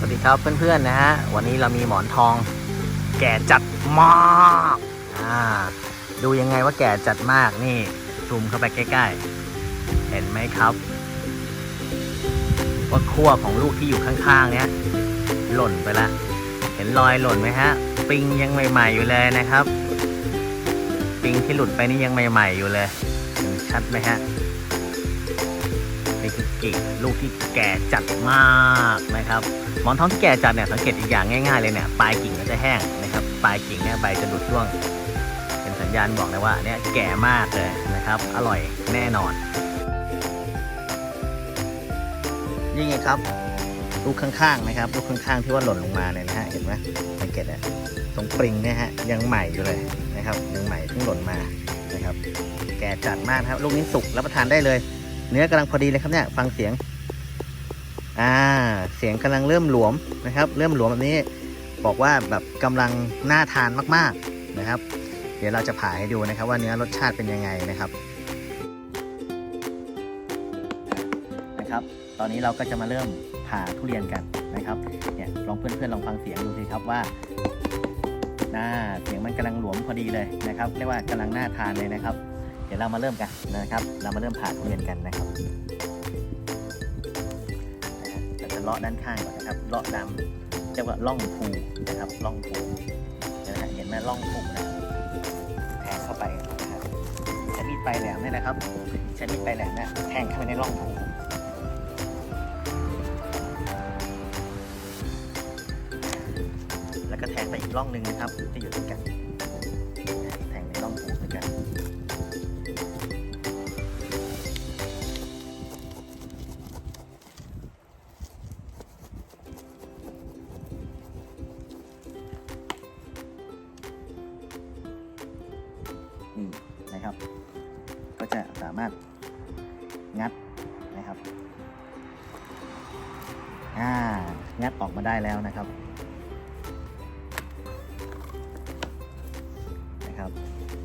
สวัสดีครับเพื่อนๆนะฮะวันนี้เรามีหมอนทอง แก่จัดมากอ่าดูยังไงว่าแก่จัดมากนี่ซูมเข้าไปใกล้ๆ เห็นไหมครับ ว่าขั้วของลูกที่อยู่ข้างๆ เนี้ยหล่นไปละ เห็นรอยหล่นไหมฮะปิงยังใหม่ ๆ อยู่เลยนะครับ ปิงที่หลุดไปนี่ยังใหม่ ๆ อยู่เลย ชัดไหมฮะ อกิ่งลูกที่แก่จัดมากนะครับ หมอนทองที่แก่จัดเนี่ยสังเกตอีกอย่างง่ายๆเลยเนี่ยปลายกิ่งก็จะแห้งนะครับปลายกิ่งเนี่ยใบจะหลุดร่วง เป็นสัญญาณบอกเลยว่าเนี่ยแก่มากเลยนะครับ อร่อยแน่นอนนี่ไงครับลูกข้างๆนะครับลูกข้างๆที่ว่าหล่นลงมาเนี่ยนะฮะเห็นไหมสังเกตอะตรงปริงเนี่ยฮะยังใหม่อยู่เลยนะครับยังใหม่เพิ่งหล่นมานะครับ แก่จัดมากครับลูกนี้สุกรับประทานได้เลย เนื้อกำลังพอดีเลยครับเนี่ยฟังเสียง อ่า เสียงกำลังเริ่มหลวมนะครับ เริ่มหลวมแบบนี้ บอกว่าแบบกำลังน่าทานมาก ๆนะครับ เดี๋ยวเราจะผ่าให้ดูนะครับ ว่าเนื้อรสชาติเป็นยังไงนะครับนะครับ ตอนนี้เราก็จะมาเริ่มผ่าทุเรียนกันนะครับเนี่ยลองเพื่อนๆลองฟังเสียงดูสิครับว่าน่าเสียงมันกำลังหลวมพอดีเลยนะครับเรียกว่ากำลังน่าทานเลยนะครับ เดี๋ยวเรามาเริ่มกันนะครับ เรามาเริ่มผ่าทุเรียนกันนะครับเราจะเลาะด้านข้างก่อนนะครับ เลาะดำเรียกว่าล่องภูนะครับล่องภูนะฮะเห็นไหมล่องภูนะครับแทงเข้าไปนะครับใช้มีดปลายแหลมเนี่ยนะครับใช้มีดปลายแหลมนี่ยแทงเข้าไปในร่องภูแล้วก็แทงไปอีกร่องหนึ่งนะครับที่อยู่ติดกัน นะครับ ก็จะสามารถงัดนะครับอ่างัดออกมาได้แล้วนะครับนะครับ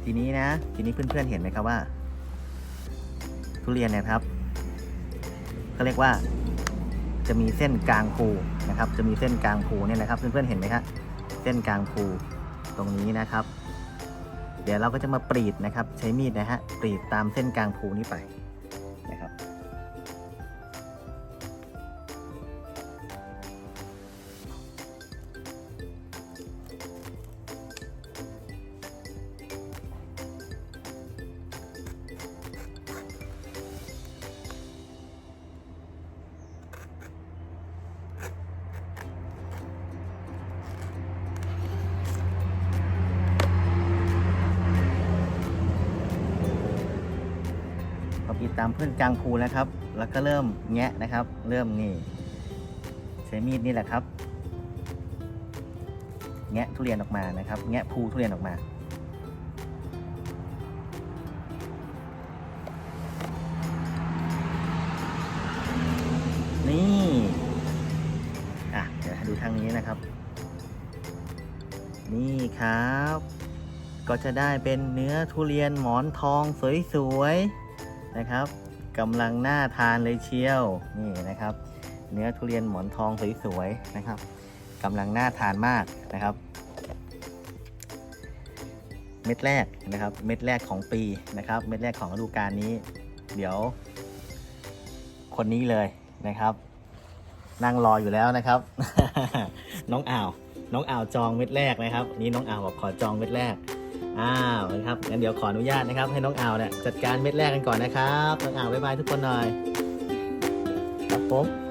ทีนี้นะ ทีนี้เพื่อนๆเห็นไหมครับว่า ทุเรียนนยครับเขาเรียกว่าจะมีเส้นกลางภูนะครับ จะมีเส้นกลางภูเนี่ยนะครับ เพื่อนๆเห็นไหมครับเส้นกลางภูตรงนี้นะครับ เดี๋ยวเราก็จะมาปรีดนะครับ ใช้มีดนะฮะปรีดตามเส้นกลางภูนี้ไปนะครับามเพื่อนกลางภูแล้วครับ แล้วก็เริ่มแงะนะครับ เริ่มนี่ใช้มีดนี่แหละครับ แงะทุเรียนออกมานะครับ แงะภูทุเรียนออกมานี่อะเดี๋ยวดูทางนี้นะครับ นี่ครับ ก็จะได้เป็นเนื้อทุเรียนหมอนทองสวยๆ นะครับกำลังน่าทานเลยเชียวนี่นะครับ เนื้อทุเรียนหมอนทองสวยๆนะครับกำลังน่าทานมากนะครับ เม็ดแรกนะครับ เม็ดแรกของปีนะครับ เม็ดแรกของฤดูกาลนี้ เดี๋ยว คนนี้เลยนะครับ นั่งรออยู่แล้วนะครับ น้องอ่าวน้องอ่าวจองเม็ดแรกนะครับ นี่น้องอ่าวบอกขอจองเม็ดแรก อ้าวนะครับงั้นเดี๋ยวขออนุญาตนะครับ ให้น้องอ่าวเนี่ยจัดการเม็ดแรกกันก่อนนะครับน้องอ่าวบ๊ายบายทุกคนหน่อยครับผม